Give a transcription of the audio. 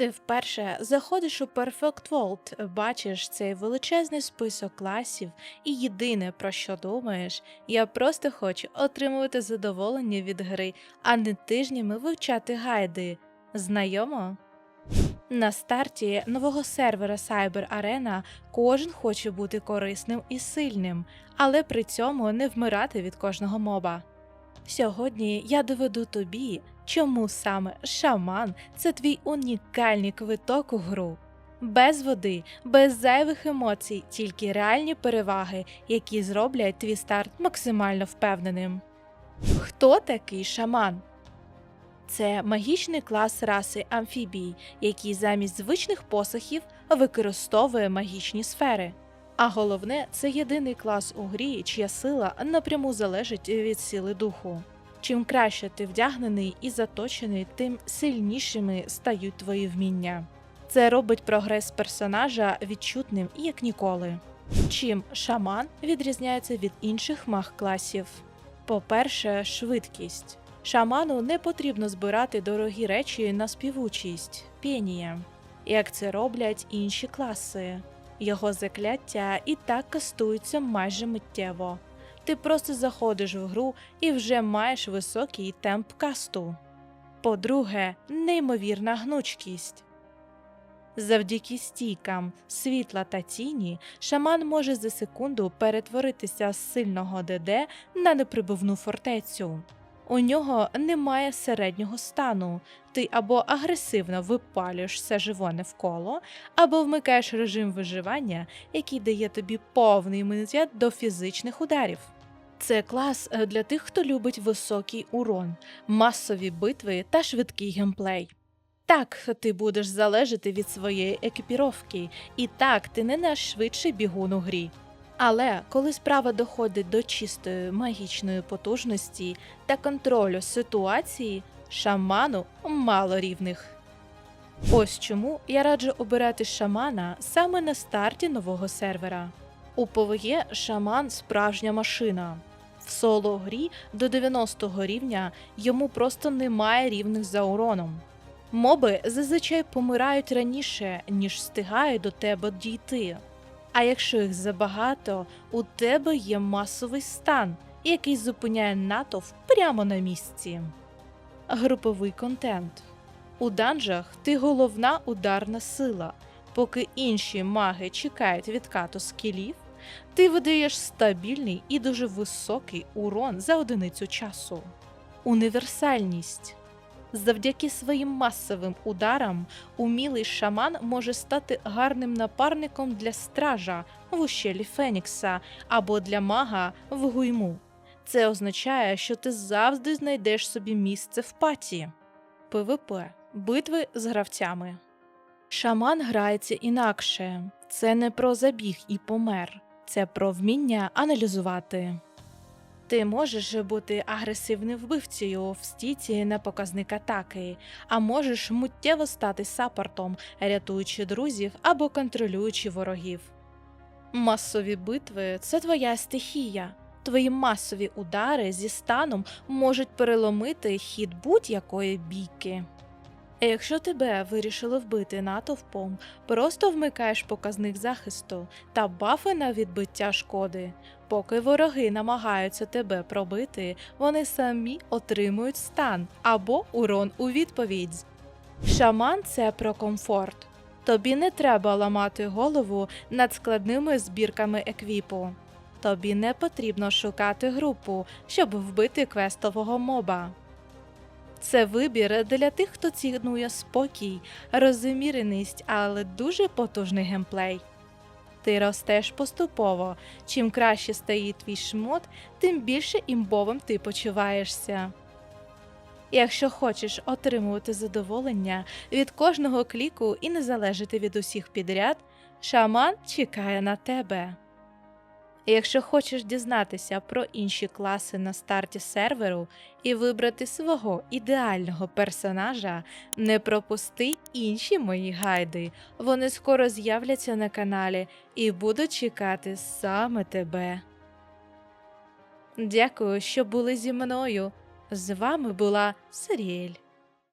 Ти вперше заходиш у Perfect World, бачиш цей величезний список класів, і єдине про що думаєш, я просто хочу отримувати задоволення від гри, а не тижнями вивчати гайди. Знайомо? На старті нового сервера Cyber Arena кожен хоче бути корисним і сильним, але при цьому не вмирати від кожного моба. Сьогодні я доведу тобі, чому саме шаман це твій унікальний квиток у гру. Без води, без зайвих емоцій, тільки реальні переваги, які зроблять твій старт максимально впевненим. Хто такий шаман? Це магічний клас раси амфібій, який замість звичних посохів використовує магічні сфери. А головне, це єдиний клас у грі, чия сила напряму залежить від сили духу. Чим краще ти вдягнений і заточений, тим сильнішими стають твої вміння. Це робить прогрес персонажа відчутним як ніколи. Чим шаман відрізняється від інших маг-класів? По-перше, швидкість. Шаману не потрібно збирати дорогі речі на співучість, пенія, як це роблять інші класи. Його закляття і так кастуються майже миттєво. Ти просто заходиш в гру і вже маєш високий темп касту. По-друге, неймовірна гнучкість. Завдяки стійкам, світла та тіні, шаман може за секунду перетворитися з сильного ДД на неприбивну фортецю. У нього немає середнього стану. Ти або агресивно випалюєш все живе навколо, або вмикаєш режим виживання, який дає тобі повний імунітет до фізичних ударів. Це клас е, для тих, хто любить високий урон, масові битви та швидкий геймплей. Так, ти будеш залежати від своєї екіпіровки, і так ти не найшвидший бігун у грі. Але коли справа доходить до чистої магічної потужності та контролю ситуації, шаману мало рівних. Ось чому я раджу обирати шамана саме на старті нового сервера. У ПВЄ шаман справжня машина. Соло грі до 90-го рівня йому просто немає рівних за уроном. Моби зазвичай помирають раніше, ніж встигають до тебе дійти. А якщо їх забагато, у тебе є масовий стан, який зупиняє натовп прямо на місці. Груповий контент. У данжах ти головна ударна сила. Поки інші маги чекають відкату скілів, ти видаєш стабільний і дуже високий урон за одиницю часу. Універсальність. Завдяки своїм масовим ударам умілий шаман може стати гарним напарником для стража в ущелі Фенікса або для мага в гуйму. Це означає, що ти завжди знайдеш собі місце в паті. ПВП битви з гравцями. Шаман грається інакше. Це не про забіг і помер, це про вміння аналізувати. Ти можеш бути агресивним вбивцею в стіці на показник атаки, а можеш миттєво стати саппортом, рятуючи друзів або контролюючи ворогів. Масові битви це твоя стихія. Твої масові удари зі станом можуть переломити хід будь-якої бійки. А Якщо тебе вирішили вбити натовпом, просто вмикаєш показник захисту та бафи на відбиття шкоди. Поки вороги намагаються тебе пробити, вони самі отримують стан або урон у відповідь. Шаман це про комфорт. Тобі не треба ламати голову над складними збірками еквіпу. Тобі не потрібно шукати групу, щоб вбити квестового моба. Це вибір для тих, хто цінує спокій, розміреність, але дуже потужний геймплей. Ти ростеш поступово. Чим краще стає твій шмот, тим більше імбовим ти почуваєшся. Якщо хочеш отримувати задоволення від кожного кліку і не залежати від усіх підряд, шаман чекає на тебе. Якщо хочеш дізнатися про інші класи на старті серверу і вибрати свого ідеального персонажа, не пропусти інші мої гайди. Вони скоро з'являться на каналі і будуть чекати саме тебе. Дякую, що були зі мною. З вами була Сиріель.